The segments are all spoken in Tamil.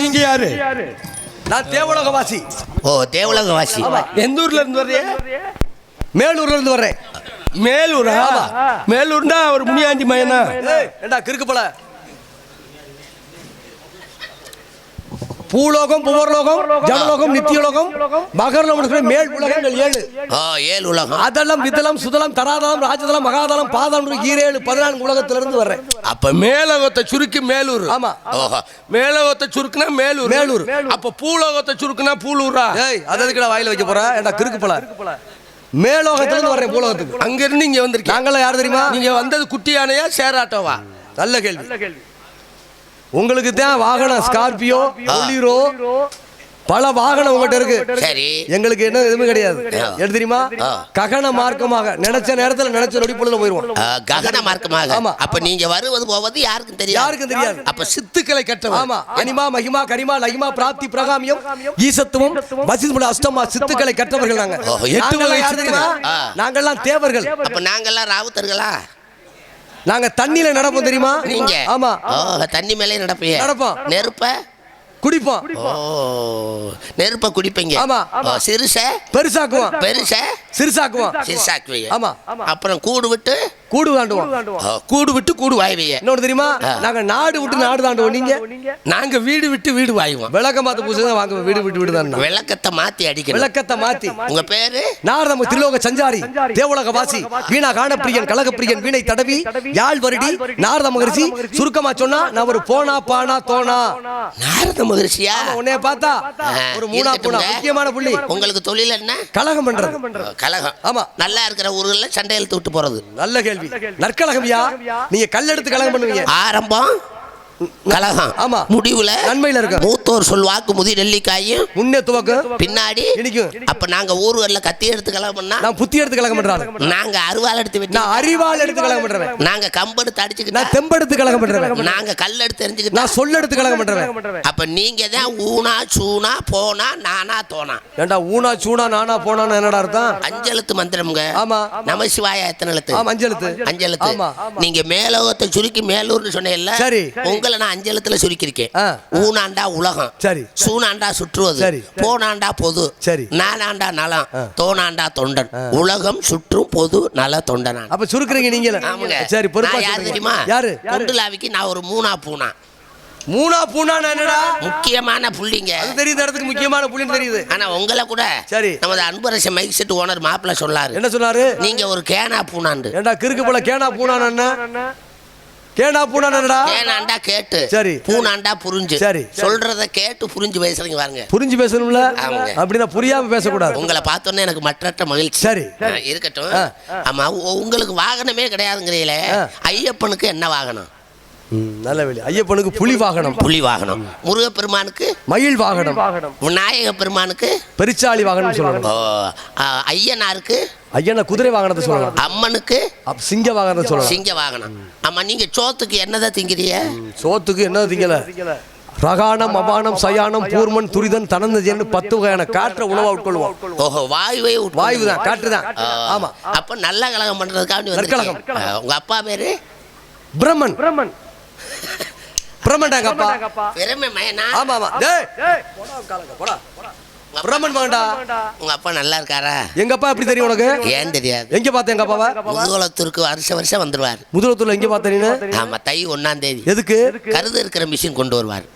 நீங்க யாரு? நான் தேவலோகவாசி. ஓ தேவலோக வாசி எந்த ஊர்ல இருந்து வர்றீங்க? மேலூர்ல இருந்து வர்றேன். மேலூரா? மேலூர்னா ஒரு முனியாண்டி மயனா? ஏண்டா கிறுக்கு போல? பூலோகம் புவர்லோகம் ஜனலோகம் நித்தியலோகம் மகரலோகம் மேல் உலகங்கள் ஏழு. ஏழு உலகம். அதலம் விதலம் சுதலம் தராதலம் ராஜதலம் மகாதலம் பாதலம் ஈரேழு பதினான்கு உலகத்திலிருந்து வர்றேன். அப்ப மேலோகத்தை சுருக்கி மேலூர். ஆமா. ஓஹோ. மேலோகத்தை சுருக்குனா மேலூர். மேலூர். அப்ப பூலோகத்தை சுருக்குனா பூலூரா? ஏய் அது எதுக்குடா வாயில வைக்க போற? ஏண்டா கிறுக்கு போல. மேலோகத்திலிருந்து வர்றேன் பூலோகத்துக்கு. அங்க இருந்து இங்க வந்திருக்கீங்க நாங்களாம் யார் தெரியுமா? நீங்க வந்தது குட்டி யானையா சேராட்டோவா நல்ல கேள்வி. உங்களுக்கு தான் வாகனம் ஸ்கார்பியோ பொலிரோ பல வாகனம் உங்ககிட்ட இருக்கு. சரி. எங்களுக்கு என்ன எதுவுமே கிடையாது. எடுத்து தெரியுமா. ககன மார்க்கமாக. நினைச்ச நேரத்துல நினைச்ச நொடி பொழுதுல போயிருவோம். ககன மார்க்கமாக. ஆமா. அப்ப நீங்க வருவது போவது யாருக்கும் தெரியாது. யாருக்கும் தெரியாது. அப்ப சித்துக்களை கட்டவன் ஆமா. அனிமா மகிமா கரிமா லகிமா பிராப்தி பிரகாமியம் ஈசத்துவம் வசித்துமுல அஷ்டமா சித்துக்களை கற்றவர்கள் நாங்க. எட்டு. நாங்கெல்லாம் தேவர்கள். அப்ப நாங்கெல்லாம் ராவுத்தர்களா? நாங்க தண்ணியில நடப்போம் தெரியுமா? நீங்க? ஆமா. தண்ணி மேலே நடப்பீங்க. நடப்போம். நெருப்ப? குடிப்போம். ஓ நெருப்ப குடிப்பீங்க. ஆமா. சிறுச? பெருசாக்குவோம். பெருச? சிறுசாக்குவோம். சிறுசாக்குவீங்க. ஆமா. அப்புறம் கூடு விட்டு? கூடு தாண்டுவோம். கூடு விட்டு கூடு வாய்வீங்க இன்னொன்னு தெரியுமா? நாங்க நாடு விட்டு நாடு தாண்டுவோம் நீங்க? நாங்க? வீடு விட்டு வீடு வாயுவோம். விளக்க மாத்த பூசை தான் வாங்குவோம் வீடு விட்டு வீடு தான் விளக்கத்தை மாத்தி அடிக்கணும். விளக்கத்தை மாத்தி. உங்க பேரு? நாரதம் திரிலோக சஞ்சாரி. தேவலோக வாசி வீணா காணப்பிரியன் கலகப்பிரியன் வீணை தடவி யாழ் வருடி நாரத மகரிஷி சுருக்கமா சொன்னா நான் ஒரு போனா பானா தோனா. நாரத மகரிஷியா? உன்னைய பார்த்தா. ஒரு மூணா பூனா. முக்கியமான புள்ளி. உங்களுக்கு தொழில் என்ன? கலகம் பண்றது. கலகம் ஆமா. நல்லா இருக்கிற ஊர்கள்ல சண்டை இழுத்து விட்டு போறது. நல்ல கேள்வி. நற்கலகம்யா நீங்க கல் எடுத்து கழகம் பண்ணுவீங்க. ஆரம்பம். கலகம். ஆமா. முடிவுல நன்மையில இருக்கு. மூத்தோர் சொல்வாக்கு முதி நெல்லிக்காயும் முன்னே துவக்கம் பின்னாடி இனிக்கும். அப்ப நாங்க ஊர்வரில் கத்தி எடுத்து கலகம் பண்ணா நான் புத்தி எடுத்து கலகம் பண்றாங்க நாங்க அருவாள் எடுத்து வெட்டி நான் அறிவால் எடுத்து கலகம் பண்றேன் நாங்க கம்பெடுத்து அடிச்சுக்கிட்டா நான் தெம்பெடுத்து கலகம் பண்றேன் நாங்க கல் எடுத்து தெரிஞ்சுக்கிட்டா நான் சொல்ல எடுத்து கலகம் பண்றேன் அப்ப நீங்க தான் ஊனா சூனா போனா நானா தோனா. ஏண்டா ஊனா சூனா நானா போனான்னு என்னடா அர்த்தம்? அஞ்செழுத்து மந்திரம்ங்க. ஆமா. நம சிவாய எத்தனை எழுத்து? ஆமா அஞ்செழுத்து. அஞ்செழுத்து. நீங்க மேலோகத்தை சுருக்கி மேலூர்னு சொன்னேன்ல. சரி. உங்களை நான் அஞ்செழுத்துல சுருக்கிருக்கேன் ஆ. ஊனாண்டா உலகம். சரி. சூனாண்டா சுற்றுவது. சரி. போனாண்டா பொது. சரி. நானாண்டா நலம். தோனாண்டா தொண்டன். உலகம் சுற்றும் பொது நல தொண்டனான். அப்ப சுருக்குறீங்க நீங்க ஆமாங்க. சரி பொறுப்பா யார். தெரியுமா? யாரு? குண்டுலாவிக்கு நான் ஒரு மூணா பூனா. மூணா பூனா என்னடா? முக்கியமான புள்ளிங்க. அது தெரியுது இடத்துக்கு முக்கியமான புள்ளின்னு தெரியுது. ஆனா உங்களை கூட சரி. நமது அன்பரச மைக் செட் ஓனர் மாப்பிள்ள சொல்லாரு. என்ன சொன்னாரு? நீங்க ஒரு கேனா பூனாண்டு. ஏண்டா கிறுக்கு போல கேனா பூனா என்ன? கேனா பூனா என்னடா கேனாண்டா கேட்டு. சரி. பூனாண்டா புரிஞ்சு. சரி. சொல்றத கேட்டு புரிஞ்சு பேசுறீங்க பாருங்க. புரிஞ்சு பேசணும்ல? ஆமாங்க. அப்படின்னா புரியாம பேசக்கூடாது. உங்களை பார்த்தோன்னே எனக்கு மற்றற்ற மகிழ்ச்சி. சரி. இருக்கட்டும். ஆமா உ- உங்களுக்கு வாகனமே கிடையாதுங்கிறீங்களே. ஐயப்பனுக்கு என்ன வாகனம்? நல்ல வேலை. ஐயப்பனுக்கு புலி வாகனம். புலி வாகனம். முருகப்பெருமானுக்கு மயில் வாகனம். விநாயக பெருமானுக்கு பெருச்சாளி வாகனம் சொல்லணும் ஐயனாருக்கு? ஐயனா குதிரை வாகனத்தை சொல்லலாம். அம்மனுக்கு? அப்ப சிங்க வாகனத்தை சொல்லலாம். சிங்க வாகனம். ஆமா நீங்க சோத்துக்கு என்னதான் திங்கிறீங்க? சோத்துக்கு என்ன திங்கல? ரகானம் அபானம் சயானம் பூர்மன் துரிதன் தனந்தஜன் பத்து வகையான காற்ற உணவா உட்கொள்வோம். ஓஹோ வாயுவே. வாயு தான் காற்று தான் ஆமா. அப்ப நல்ல கலகம் பண்றதுக்காக. ஆ, உங்க அப்பா பேரு? பிரம்மன். பிரம்மன். பிரம்மன்டாங்க அப்பா பெருமை மயனா ஆமா ஆமா. டேய். போடா காலங்க, போடா. பிரம்மன் மகன்டா. உங்க அப்பா நல்லா இருக்காரா? எங்க அப்பா எப்படி தெரியும் உனக்கு? ஏன் தெரியாது. எங்க பார்த்த எங்க அப்பாவா? முதுகுலத்திற்கு வருஷம் வருஷம் வந்துருவார். முதலத்துல எங்க நீனு? ஆமா தை ஒன்னாம் தேதி. எதுக்கு? கருது இருக்கிற மிஷின் கொண்டு வருவார்.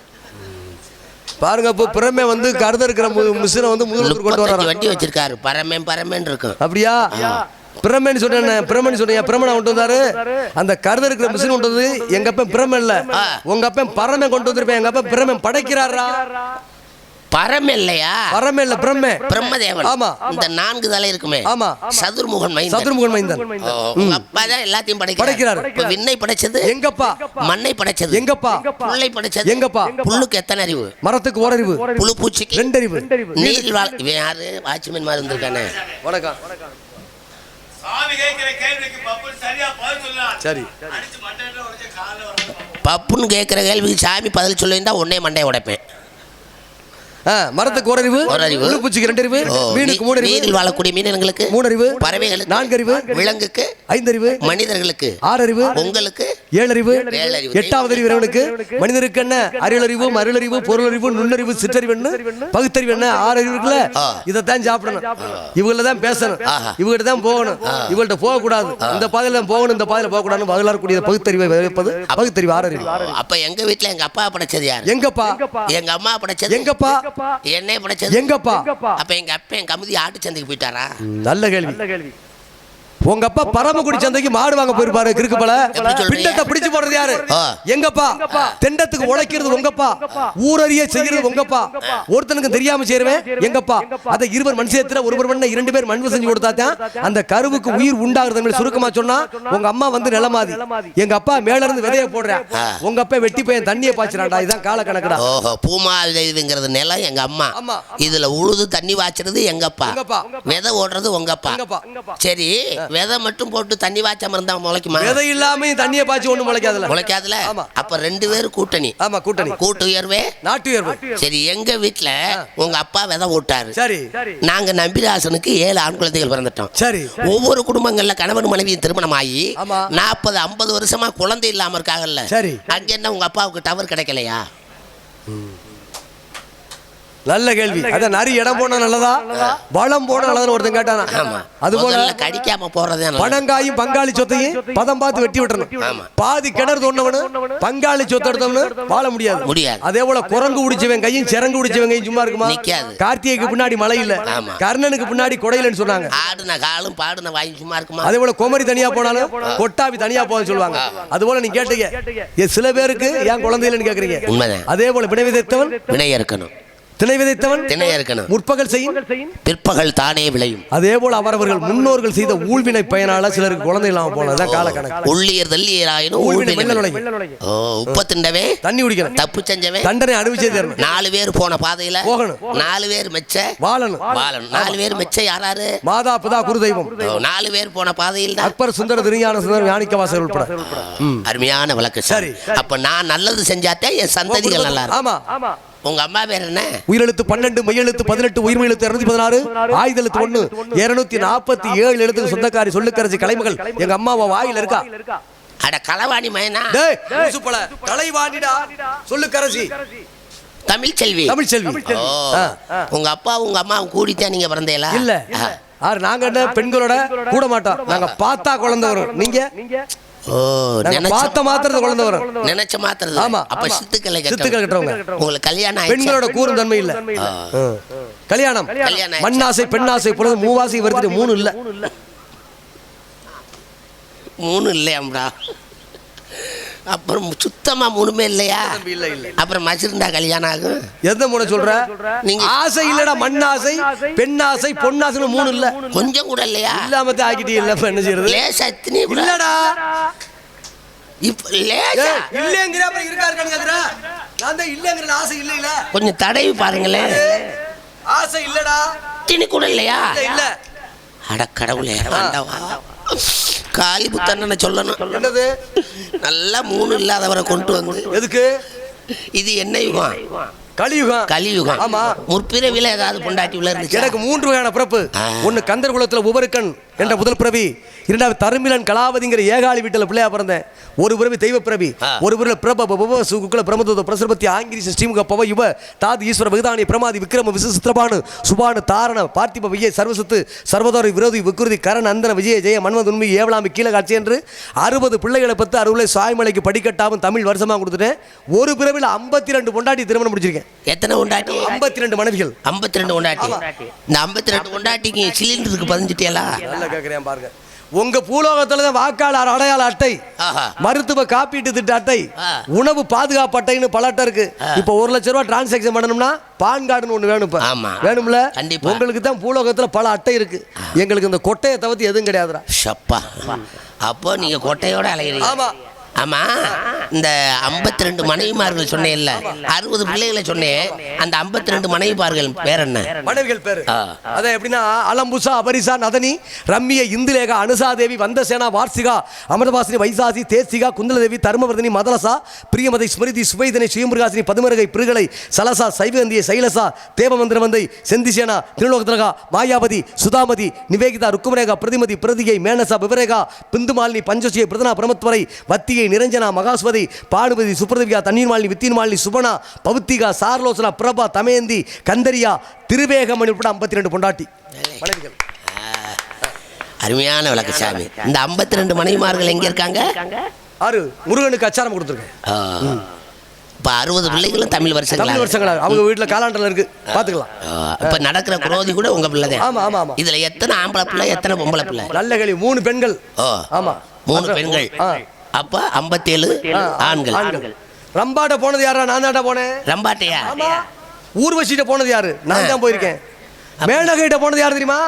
பாருங்க இப்போ பிரமே வந்து கருத இருக்கிற மிஷினை வந்து முதலத்தில் கொண்டு வர்றாரு வண்டி வச்சிருக்காரு. பரமேன் பரமேன் இருக்கும். அப்படியா? பிரமன் சொன்னேன் பிரமன் சொன்னீங்க பிரமனை கொண்டு வந்தாரு? அந்த கருத இருக்கிற மிஷின் கொண்டு வந்து எங்க அப்பன் பிரமன் இல்ல. உங்க அப்பன் பரமே கொண்டு வந்திருப்பேன். எங்க அப்பன் பிரமன் படைக்கிறாரா? பரம் இல்லையா பரமே இல்ல பிரம்மே. பிரம்மதேவன். ஆமா. இந்த நான்கு தலை இருக்குமே. ஆமா. சதுர்முகன் மைந்தன். சதுர்முகன் மைந்தன். உங்க அப்பா தான் எல்லாத்தையும் படைக்கிறார். படைக்கிறார். இப்ப விண்ணை படைச்சது? எங்கப்பா? மண்ணை படைச்சது. எங்கப்பா? புல்லை படைச்சது. எங்கப்பா? புல்லுக்கு எத்தனை அறிவு? மரத்துக்கு ஓரறிவு. புழு பூச்சிக்கு ரெண்டறிவு. நீரில் வாழ் இவன் யாரு? வாட்ச்மேன் மாதிரி இருந்திருக்கானே வணக்கம். சாமி கேட்கிற கேள்விக்கு பப்புல் சரியா பதில் சொல்லலாம் சரி. பப்புன்னு கேட்குற கேள்விக்கு சாமி பதில் சொல்லியிருந்தா உடனே மண்டையை உடைப்பேன். மரத்துக்கு ஒரு அறிவு ஒரு அறிவு. உள்ளுப்பூச்சிக்கு ரெண்டு அறிவு மீனுக்கு மூணு அறிவு நீரில் வாழக்கூடிய மீனங்களுக்கு மூணு அறிவு பறவைகளுக்கு நான்கு அறிவு விலங்குக்கு ஐந்தறிவு மனிதர்களுக்கு ஆறறிவு உங்களுக்கு ஏழறிவு ஏழறிவு. எட்டாவது அறிவு இறைவனுக்கு. மனிதருக்கு என்ன? அறிவறிவு மருளறிவு பொருளறிவு நுண்ணறிவு சிற்றறிவு பகுத்தறிவு என்ன? ஆறு அறிவு இருக்குல்ல. இதைத்தான் சாப்பிடணும். இவங்கள தான் பேசணும். ஆஹா. இவங்ககிட்ட தான் போகணும். இவங்கள்ட்ட போக கூடாது இந்த பாதையில போகணும் இந்த பாதையில போக கூடாது பதிலாறக்கூடிய பகுத்தறிவை விதைப்பது பகுத்தறிவு ஆறறிவு. அப்ப எங்க வீட்ல எங்க அப்பா படைச்சது யாரு? எங்கப்பா? எங்க அம்மா படைச்சது? எங்கப்பா? என்னைய படைச்சது? எங்கப்பா? அப்ப எங்க அப்பா என் கமுதி ஆட்டு சந்தைக்கு போயிட்டாரா நல்ல கேள்வி. உங்க அப்பா பரமக்குடி சந்தைக்கு மாடு வாங்க போயிருப்பாரு கிறுக்கு பல? பிண்டத்தை பிடிச்சு போடுறது யாரு. எங்கப்பா? தெண்டத்துக்கு உழைக்கிறது உங்கப்பா. ஊரறிய செய்யறது உங்கப்பா. ஒருத்தனுக்கு தெரியாம சேருவேன் எங்கப்பா. அதை இருவர் மண் சேர்த்துல ஒருவர் மண்ண இரண்டு பேர் மண் செஞ்சு கொடுத்தா அந்த கருவுக்கு உயிர் உண்டாகுறது சுருக்கமா சொன்னா உங்க அம்மா வந்து நிலமாதி. எங்க அப்பா மேல இருந்து விதைய போடுறேன் உங்க அப்பா வெட்டி பையன் தண்ணியை பாய்ச்சுறான்டா. இதுதான் கால கணக்குடா ஓஹோ பூமா இதுங்கிறது நிலம் எங்க அம்மா. இதுல உழுது தண்ணி வாய்ச்சறது எங்கப்பா. விதை ஓடுறது உங்கப்பா. சரி விதை மட்டும் போட்டு தண்ணி வாய்ச்சாம இருந்தா முளைக்குமா? விதை இல்லாம தண்ணியை பாய்ச்சி ஒண்ணு முளைக்காதுல முளைக்காதுல. அப்ப ரெண்டு பேரும் கூட்டணி. ஆமா கூட்டணி. கூட்டு உயர்வே. நாட்டு உயர்வு. சரி எங்க வீட்ல உங்க அப்பா விதை ஓட்டாரு. சரி. நாங்க நம்பிராசனுக்கு ஏழு ஆண் குழந்தைகள் பிறந்துட்டோம். சரி. ஒவ்வொரு குடும்பங்கள்ல கணவன் மனைவியும் திருமணம் ஆகி. நாற்பது ஐம்பது வருஷமா குழந்தை இல்லாம இருக்காங்கல்ல. சரி. அங்க என்ன உங்க அப்பாவுக்கு டவர் கிடைக்கலையா? நல்ல கேள்வி. அதான் நிறைய இடம் போனா நல்லதா? வளம் போனா நல்லதுன்னு ஒருத்தன் கேட்டானா? அது போல கடிக்காம போறதே. பணங்காயும் பங்காளி சொத்தையும் பதம் பார்த்து வெட்டி விட்டுறணும். பாதி கிணறு தோண்டவனு பங்காளி சொத்து எடுத்தவனு வாழ முடியாது. முடியாது. அதே போல குரங்கு உடிச்சவன் கையும் சிறங்கு உடிச்சவன் கையும் சும்மா இருக்குமா. கார்த்திகைக்கு பின்னாடி மழை இல்ல. கர்ணனுக்கு பின்னாடி கொடையிலன்னு சொன்னாங்க. ஆடுன காலும் பாடுன வாயும் சும்மா இருக்குமா? அதே போல குமரி தனியா போனாலும் கொட்டாவி தனியா போக சொல்லுவாங்க. அது போல நீ கேட்டீங்க. சில பேருக்கு ஏன் குழந்தை இல்லைன்னு கேக்குறீங்க? அதே போல வினை விதைத்தவன் வினை இருக்கணும். திணை விதைத்தவன் திணை இருக்கணும். முற்பகல் செய்யும். பிற்பகல் தானே விளையும். அதே போல அவரவர்கள் முன்னோர்கள் செய்த ஊழ்வினை பயனால சிலருக்கு குழந்தை இல்லாம போனதுதான் கால கணக்கு உள்ளியர் தள்ளியராயினும் ஊழ்வினை ஊழ்வினை வெள்ள விளையும். நுழையும். ஓ உப்ப திண்டவே தண்ணி குடிக்கணும். தப்பு செஞ்சவன் தண்டனை அனுபவிச்சே தரணும். நாலு பேர் போன பாதையில போகணும். நாலு பேர் மெச்ச வாழணும். வாழணும். நாலு பேர் மெச்ச யாராரு? மாதா பிதா குரு தெய்வம். நாலு பேர் போன பாதையில் அக்பர் சுந்தர திருஞான சுந்தரம் யானிக்க வாசகர் உட்பட. அருமையான விளக்கு சரி. அப்ப நான் நல்லது செஞ்சாத்தே என் சந்ததிகள் நல்லா இருக்கும். ஆமா. உங்க அம்மா பேர் என்ன? உயிரெழுத்து பன்னெண்டு மையெழுத்து பதினெட்டு உயிர்மை எழுத்து இருநூத்தி பதினாறு ஆயுத எழுத்து ஒண்ணு இருநூத்தி நாற்பத்தி ஏழு எழுத்துக்கு சொந்தக்காரி சொல்லுக்கரசி கலைமகள். எங்க அம்மாவா வாயில இருக்கா? அட களவாணி மயனா போல. கலைவாணிடா சொல்லுக்கரசி. தமிழ் செல்வி. தமிழ் செல்வி. உங்க அப்பா உங்க அம்மா கூடித்தான் நீங்க பிறந்தேலா இல்ல. ஆறு நாங்க என்ன பெண்களோட கூட மாட்டோம் நாங்க பார்த்தா குழந்தை வரும். நீங்க? ஓ நாங்க நினைச்ச பார்த்த மாத்திரத்து குழந்தை வரும் நினைச்ச மாத்திரம் ஆமா. அப்ப. சித்துக்களை சித்துக்கள் கட்டுறவங்க உங்களுக்கு கல்யாணம்? பெண்களோட கூறும் தன்மை இல்ல. கல்யாணம்? மண்ணாசை பெண்ணாசை பொழுது மூவாசை வருது மூணு இல்ல மூணு இல்லையாம்டா அப்புறம் சுத்தமா மூணுமே இல்லையா? இல்ல இல்ல அப்புறம் மசிருந்தா கல்யாணம் ஆகும். எந்த மூணு சொல்ற? நீங்க- ஆசை இல்லடா மண்ணாசை பெண்ணாசை பொன்னாசைன்னு மூணு இல்ல. கொஞ்சம் கூட இல்லையா? இல்லாம ஆக்கிட்டே இல்ல என்ன செய்யறது லேசா இத்தனை இல்லடா. இப்ப லேசா. இல்லைங்கிற அப்புறம் இருக்கா இருக்கான்னு கேக்குற? நான் தான் இல்லைங்கிற ஆசை இல்ல இல்ல கொஞ்சம் தடவி பாருங்களேன் ஆசை இல்லடா. இத்தனை கூட இல்லையா? இல்ல இல்ல. அட கடவுளே ஆண்டவா காளி புத்தன்னு சொல்லணும். என்னது? நல்லா மூணு இல்லாதவரை கொண்டு வந்து. எதுக்கு? இது என்ன யுகம்? கலியுகம். கலியுகம். ஆமா. முற்பிறவில ஏதாவது பொண்டாட்டி உள்ள இருந்துச்சு? எனக்கு மூன்று வகையான பிறப்பு. ஒன்னு கந்தர் குலத்துல உபருக்கன் என்ற முதல் பிறவி இரண்டாவது தருமிலன் கலாவதிங்கிற ஏகாலி வீட்டில் பிள்ளையா பிறந்தேன். ஒரு பிறவி தெய்வ பிறவி. ஒரு பிறவி பிரப சுகுல பிரமதூத பிரசரபத்தி ஆங்கிரிச ஸ்ரீமுக பவ யுவ தாது ஈஸ்வர விகதானி பிரமாதி விக்ரம விசு சித்திரபானு சுபானு தாரண பார்த்திப விஜய சர்வசத்து சர்வதோர விரோதி விக்குருதி கரண் அந்தன விஜய ஜெய மன்மத உண்மை ஏவலாமி கீழ காட்சி என்று அறுபது பிள்ளைகளை பத்து அறுபது சாய்மலைக்கு படிக்கட்டாவும் தமிழ் வருஷமா கொடுத்துட்டேன். ஒரு பிறவில ஐம்பத்தி ரெண்டு பொண்டாட்டி திருமணம் முடிச்சிருக்கேன். எத்தனை பொண்டாட்டி? ஐம்பத்தி ரெண்டு மனைவிகள். ஐம்பத்தி ரெண்டு பொண்டாட்டி இந்த ஐம்பத்தி ரெண்டு பொண்டாட்டிக்கு சிலிண்டருக்கு பதிஞ்சிட்டியலா நல்லா கேட்குறேன் பாருங்க. உங்க பூலோகத்துல தான் வாக்காளர் அடையாள அட்டை. மருத்துவ காப்பீட்டு திட்ட அட்டை. உணவு பாதுகாப்பு அட்டைன்னு பல அட்டை இருக்கு. இப்போ ஒரு லட்ச ரூபா டிரான்சாக்ஷன் பண்ணணும்னா பான் கார்டுன்னு ஒண்ணு வேணும். வேணும்ல. உங்களுக்கு தான் பூலோகத்துல பல அட்டை இருக்கு. எங்களுக்கு இந்த கொட்டையை தவிர்த்து எதுவும் கிடையாதுடா. அப்போ நீங்க கொட்டையோட அலையிறீங்க. ஆமா. ஆமா இந்த 52 ரெண்டு மனைவிமார்கள் சொன்னேன்ல அறுபது பிள்ளைகளை சொன்னேன். அந்த 52 ரெண்டு மனைவிமார்கள் பேர் என்ன? மனைவிகள் பேரு. அதான் எப்படின்னா அலம்புசா அபரிசா நதனி ரம்மிய இந்துலேகா அனுசாதேவி வந்தசேனா வார்சிகா அமிர்தவாசினி வைசாசி தேசிகா குந்தலதேவி தர்மவர்தினி மதலசா பிரியமதை ஸ்மிருதி சுபைதனை சுயமுருகாசினி பதுமருகை பிருகலை சலசா சைவந்திய சைலசா தேவமந்திரவந்தை செந்திசேனா திருலோகதலகா மாயாவதி சுதாமதி நிவேகிதா ருக்குமரேகா பிரதிமதி பிரதிகை மேனசா விவரேகா பிந்துமாலினி பஞ்சசியை பிரதனா பிரமத்வரை வத்தியை நிரஞ்சனா மகாஸ்வதி பானுபதி சுப்ரதவிகா தண்ணீர் மாலினி வித்தின் மாலினி சுபனா பவுத்திகா சார்லோசனா பிரபா தமயந்தி கந்தரியா திருவேகமணி உட்பட ஐம்பத்தி ரெண்டு பொண்டாட்டி மனைவிகள். அருமையான விளக்கு சாமி. இந்த 52 ரெண்டு மனைவிமார்கள் எங்க இருக்காங்க? ஆறு முருகனுக்கு அச்சாரம் கொடுத்துருக்கேன். இப்ப அறுபது பிள்ளைகளும் தமிழ் வருஷங்களா தமிழ் வருஷங்களா அவங்க வீட்டில் காலாண்டல இருக்கு. பார்த்துக்கலாம் இப்ப நடக்கிற குரோதி கூட உங்க பிள்ளை ஆமா ஆமா ஆமா. இதுல எத்தனை ஆம்பளை பிள்ளை எத்தனை பொம்பளை பிள்ளை? நல்ல கேள்வி. மூணு பெண்கள். ஓ ஆமா. மூணு பெண்கள். அப்ப 57 ஆ, ஆண்கள். ஆண்கள். ரம்பாட்ட போனது யாரா நான் தான்டா போனேன். ரம்பாட்டையா? ஆமா. ஊர்வசிட்ட போனது யாரு? நான் தான் போயிருக்கேன். மேனகிட்ட போனது யாரு தெரியுமா?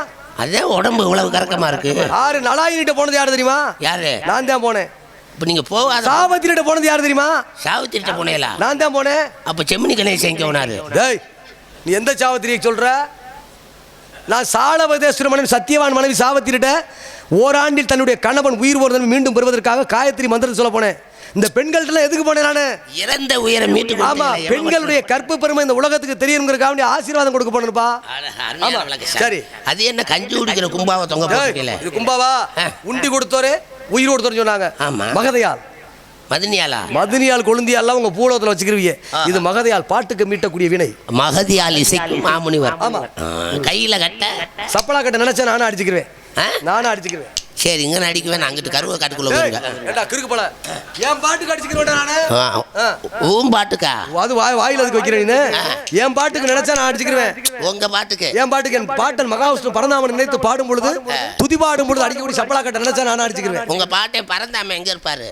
அதே உடம்பு இவ்வளவு கறக்கமா இருக்கு. ஆறு நலாயினிட்ட போனது யாரு தெரியுமா? யாரு? நான் தான் போனேன். இப்ப நீங்க போகாத சாவத்திரிட்ட போனது யாரு தெரியுமா? சாவித்திரிட்ட போனேலா? நான் தான் போனேன். அப்ப செம்மினி கணேசன் எங்க போனாரு? டேய் நீ எந்த சாவத்திரியை சொல்ற? நான் சாலவதேஸ்வர மனைவி சத்தியவான் மனைவி சாவத்திரிட்ட ஓராண்டில் தன்னுடைய கணவன் உயிர் போறதன் மீண்டும் பெறுவதற்காக காயத்ரி மந்திரத்தை சொல்ல போனேன் இந்த பெண்கள்ட்ட எதுக்கு போனேன் நானு இறந்த உயரம் மீட்டு ஆமா பெண்களுடைய கற்பு பெருமை இந்த உலகத்துக்கு தெரியுங்கிறதுக்காக வேண்டிய ஆசீர்வாதம் கொடுக்க அருமையான ஆமா. சரி. அது என்ன கஞ்சி குடிக்கிற கும்பாவை தொங்க இது கும்பாவா. உண்டி கொடுத்தோரு உயிர் கொடுத்தோரு சொன்னாங்க ஆமா. மகதையால் மதினியாலா? மதினியால் கொழுந்தியால் உங்க பூலோகத்துல வச்சுக்கிறீங்க. இது மகதையால் பாட்டுக்கு மீட்டக்கூடிய வினை. மகதியால் இசைக்கும் மாமுனிவர். ஆமா. கையில கட்ட? சப்பலா கட்ட நினைச்சா நானும் அடிச்சுக்கிறேன்? நானும் அடிச்சுக்கிறேன் சரி இங்க நடிக்குவேன் அங்கிட்டு கருவ காட்டுக்குள்ள ஏண்டா கிறுக்கு போல? என் பாட்டுக்கு அடிச்சுக்கிறேன் நானு. உன் பாட்டுக்கா? அது வாய் வாயில அதுக்கு வைக்கிறேன் என் பாட்டுக்கு நினைச்சா நான் அடிச்சுக்கிறேன் உங்க பாட்டுக்கு. என் பாட்டுக்கு என் பாட்டன் மகாவிஷ்ணு பரந்தாமன் நினைத்து பாடும் பொழுது துதி பாடும் பொழுது அடிக்கக்கூடிய சப்பலா கட்ட நினைச்சா நானும் அடிச்சுக்கிறேன் உங்க பாட்டை பறந்தாம எங்க இருப்பாரு?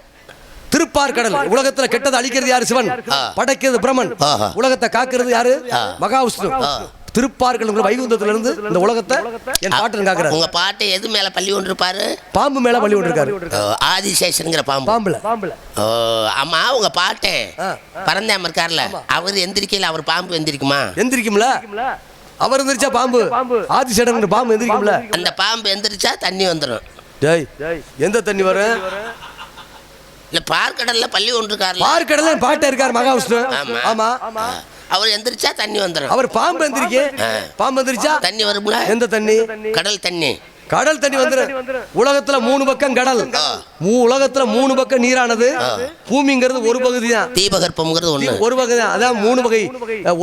திருப்பார் கடல் உலகத்துல கெட்டதை அழிக்கிறது யாரு சிவன். படைக்கிறது பிரம்மன் ஆஹா. உலகத்தை காக்கிறது யாரு. மகாவிஷ்ணு. ஆ. திருப்பார் கடல் வைகுந்தத்துல இருந்து இந்த உலகத்தை என் பாட்டன் காக்குறாரு. உங்க பாட்டை எது மேல பள்ளி கொண்டிருப்பாரு பாம்பு மேல வழி விட்டுருக்காரு ஓ, ஆதிசேஷனுங்கிற பாம்பு. பாம்புல. பாம்புல. ஆமா உங்க பாட்டை. ஆ. பறந்தாம இருக்கார்ல. அவர் எந்திரிக்கையில அவர் பாம்பு எந்திரிக்குமா? எந்திரிக்கும்ல? அவர் எந்திரிச்சா பாம்பு. ஆதிசேடன் பாம்பு. எந்திரிக்கும்ல? அந்த பாம்பு எந்திரிச்சா தண்ணி வந்துடும் டேய் எந்த தண்ணி வரும்? இல்ல பார்க்கடல்ல பள்ளி கொண்டிருக்காருல பார்க்கடல பாட்டை இருக்கார் மகாவிஷ்ணு. ஆமா. ஆமா. அவர் எந்திரிச்சா தண்ணி வந்துடும் அவர் பாம்பு எந்திரிக்கு. பாம்பு எந்திரிச்சா தண்ணி வரும்ல? எந்த தண்ணி? கடல் தண்ணி. கடல் தண்ணி வந்துரும். உலகத்துல மூணு பக்கம் கடல். மூ உலகத்துல மூணு பக்கம் நீரானது. பூமிங்கிறது ஒரு பகுதி தான் தீபகற்பம்ங்கிறது ஒண்ணு. ஒரு வகை தான் அதான் மூணு வகை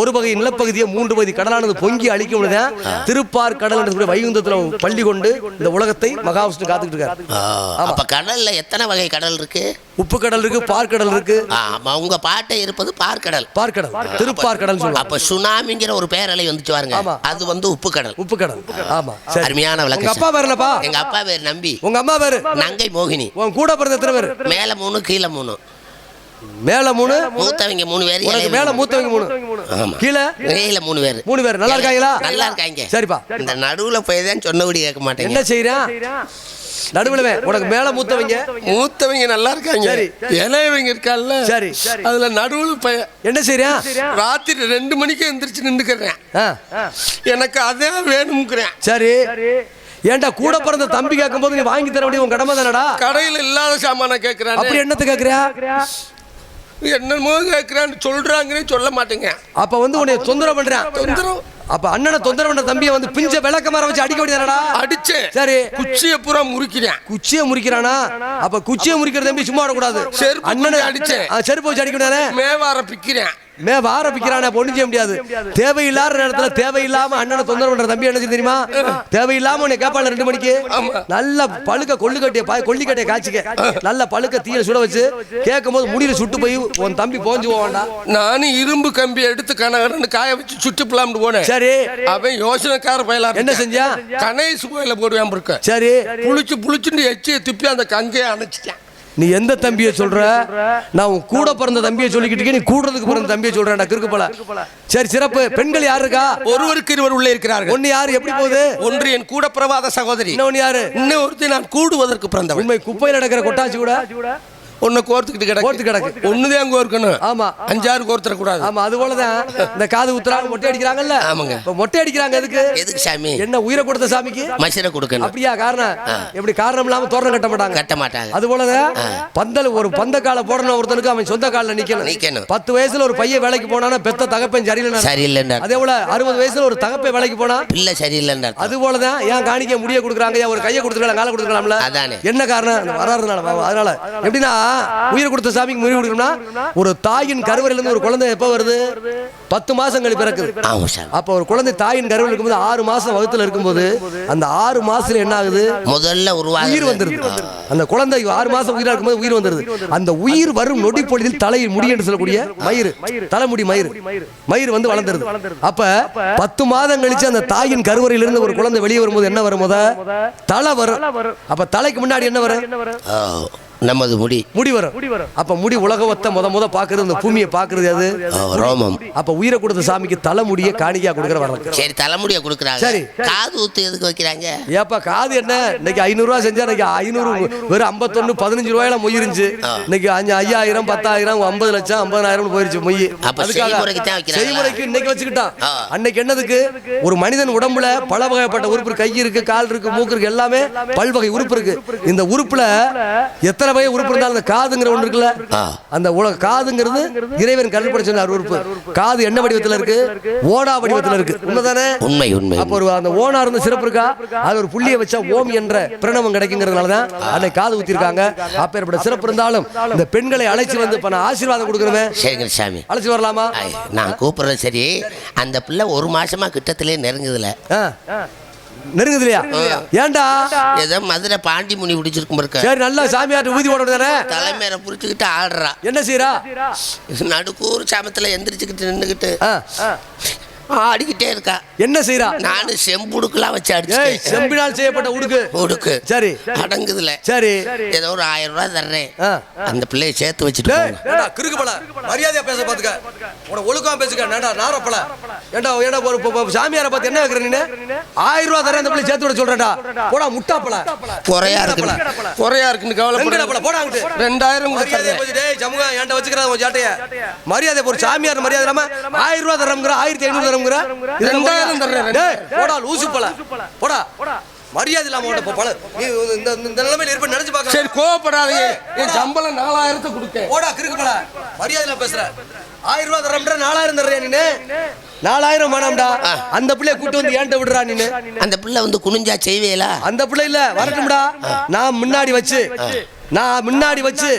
ஒரு வகை நிலப்பகுதியை மூன்று பகுதி கடலானது பொங்கி அழிக்க முடியுதான் திருப்பார் கடல் என்று வைகுந்தத்துல பள்ளி கொண்டு இந்த உலகத்தை மகாவிஷ்ணு காத்துக்கிட்டு இருக்காரு. அப்ப கடல்ல எத்தனை வகை கடல் இருக்கு? உப்பு கடல் இருக்கு பார்க்கடல் இருக்கு. ஆமா, உங்க பாட்டை இருப்பது பார்க்கடல். பார்க்கடல். திருப்பார் கடல் சொல்லுவாங்க. அப்ப சுனாமிங்கிற ஒரு பேரலை வந்துச்சு பாருங்க. அது வந்து உப்பு கடல் உப்பு கடல் ஆமா அருமையான உங்க விளக்கம் அப்பா பேர் என்னப்பா? எங்க அப்பா பேர் நம்பி. உங்க அம்மா பேரு? நங்கை மோகினி. உன் கூட பிறந்த எத்தனை பேர்? மேல மூணு கீழே மூணு. மேல மூணு? மூத்தவங்க மூணு பேர் உனக்கு மேல. மூத்தவங்க மூணு. ஆமா. கீழே? கீழே மூணு பேர். மூணு பேர். நல்லா இருக்காங்களா? நல்லா இருக்காங்க. சரிப்பா. இந்த நடுவுல போய் தான் சொன்னபடி கேட்க மாட்டேங்க. என்ன செய்யறான் நடுவுல உனக்கு மேல மூத்தவங்க. மூத்தவங்க. நல்லா இருக்காங்க. சரி. இளையவங்க இருக்கால்ல சரி. அதுல நடுவுல பையன் என்ன செய்யறான் ராத்திரி ரெண்டு மணிக்கு எந்திரிச்சு நின்றுக்கிறேன் எனக்கு அதே வேணுங்கிறேன் சரி. ஏன்டா கூட பிறந்த தம்பி கேட்கும்போது நீ வாங்கி தர வேண்டிய உன் கடமை தானடா? கடையில இல்லாத சாமான கேட்கிறான். அப்படி என்னத்தை கேக்குறியா என்னமோ கேட்கிறான்னு சொல்றாங்கன்னு சொல்ல மாட்டேங்க. அப்ப வந்து உன்னை தொந்தரவு பண்றான் தொந்தரவு. அப்ப அண்ணனை தொந்தரவு பண்ற தம்பியை வந்து பிஞ்ச விளக்க மரம் வச்சு அடிக்க வேண்டியதானடா? அடிச்சேன் சரி. குச்சியை பூரா முறிக்கிறேன். குச்சியை முறிக்கிறானா? அப்ப குச்சியை முறிக்கிற தம்பி சும்மா விடக்கூடாது. அண்ணனை. ஆ, செருப்பு வச்சு அடிக்க வேண்டியதானே? மேவார பிக்கிறேன். மே வார பிக்கிறானே பொண்ணு செய்ய முடியாது. தேவையில்லாத நேரத்துல தேவையில்லாம அண்ணனை தொந்தரவு பண்ற தம்பி என்ன தெரியுமா? தேவையில்லாம உன்னை கேட்பான் ரெண்டு மணிக்கு. நல்ல பழுக்க கொள்ளுக்கட்டிய பாய் கொல்லிக்கட்டைய காய்ச்சிக்க நல்ல பழுக்க தீயில சுட வச்சு கேட்கும் போது முடியல சுட்டு போய் உன் தம்பி போஞ்சு போவான்டா. நானும் இரும்பு கம்பி எடுத்து கனகரன்னு காய வச்சு சுட்டு போலாம்னு போனேன். சரி. அவன் யோசனைக்கார பயலா என்ன செஞ்சா? கணேசு கோயில போடுவேன் இருக்க. சரி. புளிச்சு புளிச்சுன்னு எச்சியை துப்பி அந்த கங்கையை அணைச்சிட்டேன். நீ எந்த தம்பியை சொல்ற? நான் உன் கூட பிறந்த தம்பியை சொல்லிக்கிட்டு இருக்கேன், நீ கூடுறதுக்கு பிறந்த தம்பியை சொல்றேன்டா கிறுக்கு போல. சரி சிறப்பு. பெண்கள் யாரு இருக்கா? ஒருவருக்கு இருவர் உள்ளே இருக்கிறார்கள். ஒன்னு யாரு? எப்படி போகுது? ஒன்று என் கூட பிரவாத சகோதரி. இன்னொன்னு யாரு? இன்னொருத்தி நான் கூடுவதற்கு பிறந்தவன் உண்மை குப்பையில் நடக்கிற கொட்டாச்சி கூட? ஒன்னு கோர்த்துக்கிட்டு கிடக்கு. கோர்த்து கிடக்கு. ஒண்ணுதான் கோர்க்கணும் ஆமா அஞ்சாறு கோர்த்துற கூடாது ஆமா அது போலதான் இந்த காது குத்துறாங்க மொட்டை அடிக்கிறாங்கல்ல? ஆமாங்க. இப்ப மொட்டை அடிக்கிறாங்க எதுக்கு? எதுக்கு சாமி? என்ன உயிரை கொடுத்த சாமிக்கு? மசிர கொடுக்கணும். அப்படியா காரணம்? எப்படி காரணம் இல்லாம தோரணம் கட்ட மாட்டாங்க? கட்ட மாட்டாங்க. அது போலதான் பந்தல் ஒரு பந்த கால போடணும் ஒருத்தனுக்கு அவன் சொந்த காலில் நிக்கணும். நிக்கணும். பத்து வயசுல ஒரு பையன் வேலைக்கு போனானா பெத்த தகப்பன் சரியில்லை சரியில்லைன்னு அதே போல அறுபது வயசுல ஒரு தகப்பன் வேலைக்கு போனா பிள்ளை சரியில்லைன்னு அர்த்தம். அது போலதான் ஏன் காணிக்க முடிய கொடுக்குறாங்க? ஒரு கையை கொடுத்துருக்கலாம் காலை கொடுத்துருக்கலாம்ல அதானே. என்ன காரணம்? வராதுனால. அதனால எப்படின்னா உயிர் கொடுத்த சாமிக்கு உயிர் கொடுக்கணும்னா ஒரு தாயின் கருவறையில இருந்து ஒரு குழந்தை எப்ப வருது? பத்து கழிப்பு பிறக்குது. அப்ப ஒரு குழந்தை தாயின் கருவில் இருக்கும்போது ஆறு மாசம் வகுத்துல இருக்கும்போது அந்த ஆறு மாசத்துல என்ன ஆகுது? முதல்ல உருவாக உயிர் வந்துருது. அந்த குழந்தை ஆறு மாசம் உயிரா இருக்கும்போது உயிர் வந்துருது. அந்த உயிர் வரும் நொடி பொழுதில் தலையில் முடி என்று சொல்லக்கூடிய மயிறு. தலைமுடி மயிறு. மயிர் வந்து வளர்ந்துருது. அப்ப பத்து மாதம் கழிச்சு அந்த தாயின் கருவறையிலிருந்து ஒரு குழந்தை வெளியே வரும்போது என்ன வரும் முத? தலை வரும். அப்ப தலைக்கு முன்னாடி என்ன வரும்? நமது முடி. முடி வரும் அப்ப முடி உலகத்தை முத முத பாக்குறது இந்த பூமியை பாக்குறது அது ரோமம். அப்ப உயிரை கொடுத்த சாமிக்கு தலைமுடியை காணிக்கையா கொடுக்குற வர்றது. சரி தலைமுடிய கொடுக்குறாங்க. சரி. காது ஊத்து எதுக்கு வைக்கிறாங்க? ஏப்பா காது என்ன? இன்னைக்கு ஐநூறு ரூபா செஞ்சா இன்னைக்கு ஐநூறு வெறும் ஐம்பத்தொன்னு பதினஞ்சு ரூபாயில மொய்யிருந்துச்சு இன்னைக்கு அஞ்சு ஐயாயிரம் பத்தாயிரம் ஐம்பது லட்சம் ஐம்பதாயிரம் போயிருச்சு மொய். அப்ப செய்முறைக்கு இன்னைக்கு வச்சுக்கிட்டான். அன்னைக்கு என்னதுக்கு? ஒரு மனிதன் உடம்புல பல வகைப்பட்ட உறுப்பு. கை இருக்கு கால் இருக்கு மூக்கு இருக்கு எல்லாமே பல்வகை உறுப்பு இருக்கு. இந்த உறுப்புல எத்தனை வகை உறுப்பு இருந்தாலும் அந்த காதுங்கிற ஒன்று இருக்குல்ல. அந்த உலக காதுங்கிறது இறைவன் கருப்படை சொன்ன உறுப்பு. காது என்ன வடிவத்துல இருக்கு? ஓடா வடிவத்துல இருக்கு. உண்மைதானே? உண்மை உண்மை. அப்போ ஒரு அந்த ஓனா இருந்த சிறப்பு இருக்கா? அது ஒரு புள்ளியை வச்சா ஓம் என்ற பிரணவம் கிடைக்குங்கிறதுனால தான் அன்னைக்கு காது ஊத்திருக்காங்க அப்பேற்பட்ட சிறப்பு இருந்தாலும் இந்த பெண்களை அழைச்சி வந்து இப்ப நான் ஆசீர்வாதம் கொடுக்குறவன் சரிங்க சாமி. அழைச்சி வரலாமா? நான் கூப்பிடுறது சரி. அந்த பிள்ளை ஒரு மாசமா கிட்டத்திலே நெருங்குதுல. ஆ. நெருங்குது இல்லையா ஏன்டா? ஏதோ மதுரை பாண்டி முனி பிடிச்சிருக்கும் இருக்க சரி நல்லா சாமியார்ட்ட ஊதி போட தானே தலைமையில புடிச்சுக்கிட்டு ஆடுறா. என்ன செய்யறா நடுக்கூர் சாமத்துல எந்திரிச்சுக்கிட்டு நின்றுக்கிட்டு ஆ. ஆடிக்கிட்டே இருக்கா. என்ன செய்யறா நானும் செம்புடுக்கெல்லாம் வச்சு அடிச்சேன் செம்பினால் செய்யப்பட்ட உடுக்கு. உடுக்கு. சரி. அடங்குதுல. சரி. ஏதோ ஒரு ஆயிரம் ரூபாய் தர்றேன். அந்த பிள்ளைய சேர்த்து வச்சுட்டு கிறுக்கு பல. மரியாதையா பேச பாத்துக்க. உன ஒழுக்கமா பேசுக்க. நேடா நாரப்பல. ஏண்டா ஏண்டா ஒரு சாமியாரை பார்த்து என்ன வைக்கிற நீ ஆயிரம் ரூபாய் தரேன் அந்த பிள்ளை சேர்த்து விட சொல்றேன்டா. போடா முட்டாப்பல குறையா இருக்குது. குறையா இருக்குன்னு கவலைப்பட போடா ரெண்டாயிரம் மரியாதை என்கிட்ட வச்சுக்கிறா உன் ஜாட்டைய. மரியாதை ஒரு சாமியார் மரியாதை இல்லாம ஆயிரம் ரூபாய் தரம்ங்கிற ஆயிரத்தி ஐநூறு தரம்ங்கிற இது ரெண்டாயிரம் தர்றேன், டேய் போடா லூசு பல போடா. மரியாதை இல்லாம பல நீ இந்த இந்த நிலைமையில இருப்ப நினைச்சு பார்க்க சரி கோவப்படாதீங்க என் சம்பளம் நாலாயிரத்தை போடா கிறுக்கு பல மரியாதை இல்லாம பேசுற. ஆயிரம் ரூபாய் தரம்ன்ற நாலாயிரம் தர்றியா நீனு? நாலாயிரம் வேணாம்டா. அந்த பிள்ளைய கூட்டு வந்து ஏன்ட்ட விடுறா நீனு? அந்த பிள்ளை வந்து குனிஞ்சா செய்வேலா? அந்த பிள்ளை இல்ல வரட்டும்டா. நான் முன்னாடி வச்சு. நான் முன்னாடி வச்சு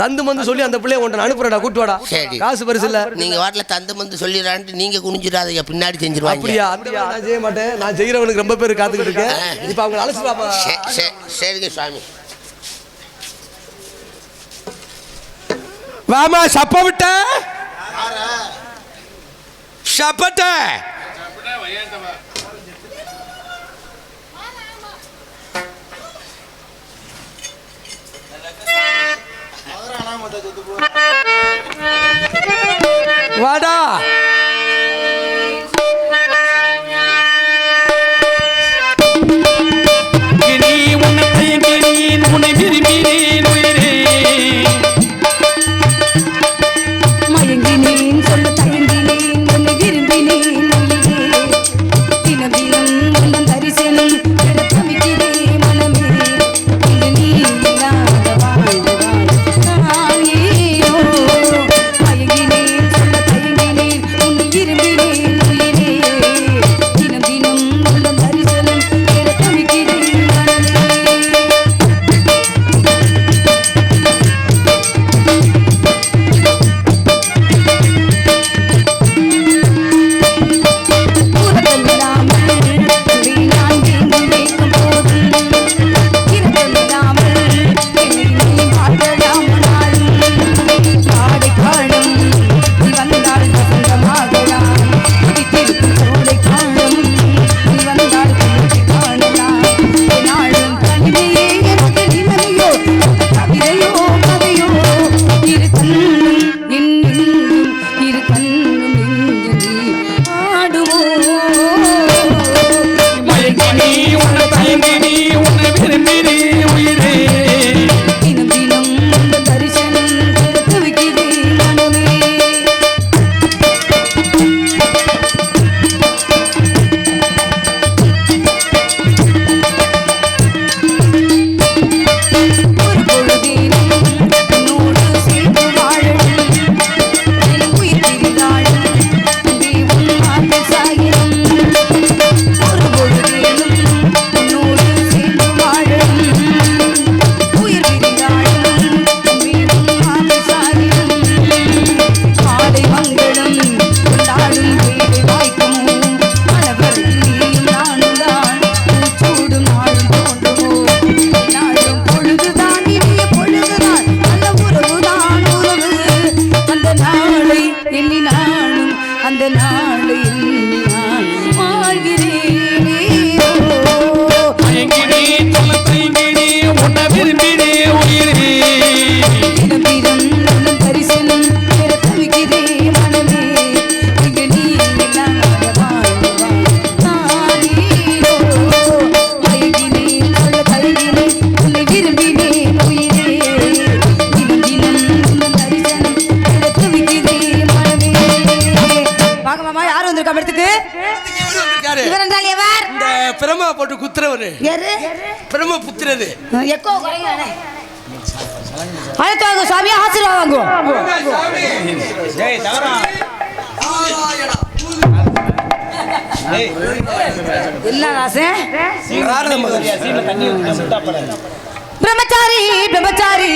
தந்து வந்து சொல்லி அந்த பிள்ளைய உன்ட்ட நான் அனுப்புறேன்டா கூட்டு வாடா. சரி. காசு பெருசு இல்ல. நீங்க வாட்டில தந்து வந்து சொல்லிடுறான்ட்டு நீங்க குனிஞ்சிடாதீங்க பின்னாடி செஞ்சிருவாங்க. அப்படியா? அந்த நான் செய்ய மாட்டேன். நான் செய்யறவனுக்கு ரொம்ப பேர் காத்துக்கிட்டு இருக்கேன். இப்ப அவங்க அழைச்சு பாப்பா. சரிங்க சுவாமி. வாமா சப்ப விட்ட? சப்பட்ட? வாடா. கிளி உன்னை தயங்கினேன் உன்னை விரும்பினேன் வந்திருக்கா இடத்துக்கு இருக்காரு. இவர் என்றால் எவர்? இந்த பிரமா போட்டு குத்துறவரு யாரு? பிரம்ம புத்திரது எக்கோ குறைங்க அழைத்தாங்க சாமி ஆசீர்வாதம் வாங்குவோம். என்ன ராசன் பிரம்மச்சாரி பிரம்மச்சாரி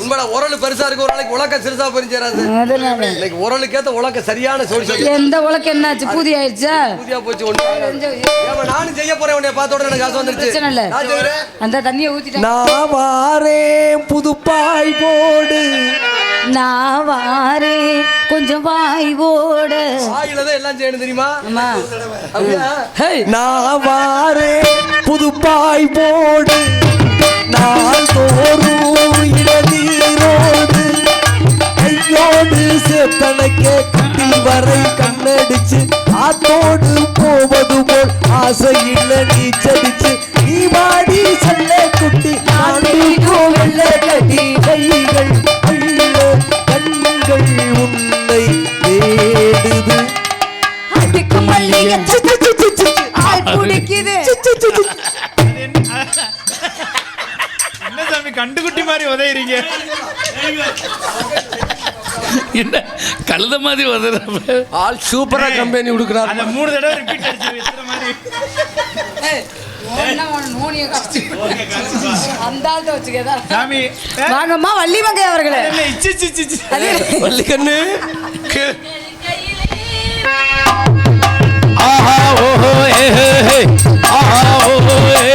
உண்மைடா உரல் பெருசா இருக்கு ஒரு நாளைக்கு உலக்க சிறுசா அதனால. இன்னைக்கு உரலுக்கேத்த உலக்க சரியான சோழி எந்த உலக்கு என்னாச்சு? பூதி ஆயிடுச்சா? புதியா போச்சு ஒண்ணு ஏம்மா, நானும் செய்ய போறேன் உன்னை பார்த்த உடனே எனக்கு காசு வந்துருச்சு. அந்த தண்ணியை ஊத்திட்டேன். நான் வாரேன் புதுப்பாய் போடு. நான் வாரே கொஞ்சம் வாய் ஓட. வாயில தான் எல்லாம் செய்யணும் தெரியுமா? நான் வாரேன் புதுப்பாய் போடு. நான் தோறும் இடநீரோடு கையோடு சேத்தனக்கே கட்டி வரை கண்ணடிச்சு ஆத்தோடு போவது போல் ஆசையில் நீச்சடிச்சு. நீ வாடி செல்ல குட்டி ஆண்டிக்கும் வெள்ள கட்டி கைகள். உதயிறீங்க என்ன கழுத மாதிரி உதற ஆள் சூப்பரா கம்பெனி கொடுக்குறாரு அந்த மூணு தடவை ரிப்பீட் அடிச்சு எத்தனை மாதிரி? வாங்கம்மா வள்ளி மங்கை அவர்களே. வள்ளி கண்ணு ஆஹா ஓஹோ ஏ ஹே ஹே ஆஹா ஓஹோ ஏ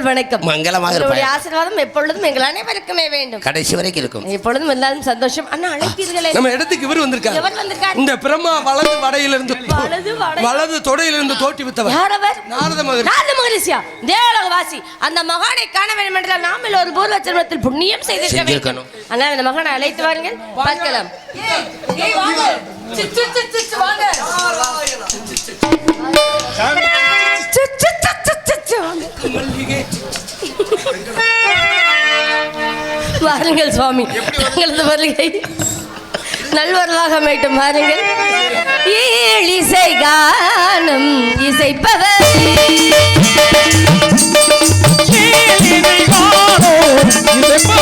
முதல் வணக்கம் மங்களமாக உங்களுடைய இருப்பாய். ஆசீர்வாதம் எப்பொழுதும் எங்கள் அனைவருக்குமே வேண்டும் கடைசி வரைக்கும் இருக்கும் எப்பொழுதும் எல்லாரும் சந்தோஷம் அண்ணா அழைப்பீர்களே நம்ம இடத்துக்கு இவர் வந்திருக்காரு எவர் வந்திருக்கார் இந்த பிரம்மா வலது வடையிலிருந்து வலது வடை- வலது தொடையிலிருந்து தோட்டி வித்தவர் யார் அவர் நாரத மகரிஷி. நாரத மகரிஷியா தேவலோகவாசி அந்த மகானை காண வேண்டும் என்றால் நாம் ஒரு பூர்வ ஜென்மத்தில் புண்ணியம் செய்திருக்க. வேண்டும் அண்ணா இந்த மகானை அழைத்து வாருங்கள் பார்க்கலாம் ஏய், வாங்க. வாங்க. வாருங்கள் சுவாமி. தங்களது வருகை. நல்வரலாக அமையட்டும் வாருங்கள். இசை கானம் இசைப்பவர். ஈரேழு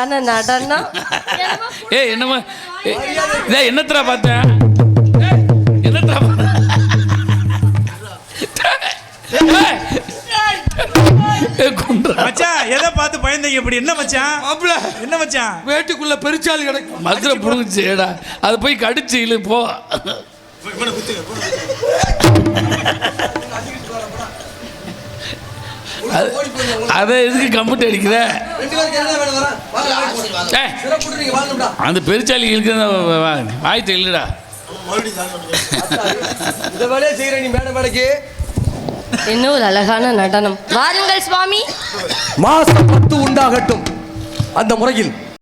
அழகான நடனம். ஏய் என்னமா டேய் என்னத்தடா பார்த்தேன் கொன்றுடா. மச்சான் எதை பார்த்து பயந்தீங்க இப்படி? என்ன மச்சான்? மாப்பிள என்ன மச்சான்? வேட்டுக்குள்ள பெருச்சாலி கிடக்கு. மதுரை புடுங்குச்சுடா அதை போய் கடிச்சு இழு போ அது- அதை எதுக்கு கம்பிட்டு அடிக்கிற ரெண்டு பேருக்கு என்ன வேணும் வரேன் வாங்க, வாங்க. ஏய், சிறப்பு நீங்க வாங்கடா அந்த பெருச்சாலி இழுக்கிற வாய்த்து இல்லைடா இந்த வேலையை செய்யற நீ மேடை மேடைக்கு என்ன ஒரு அழகான நடனம். வாருங்கள் சுவாமி. மாசம் பத்து உண்டாகட்டும். அந்த முறையில்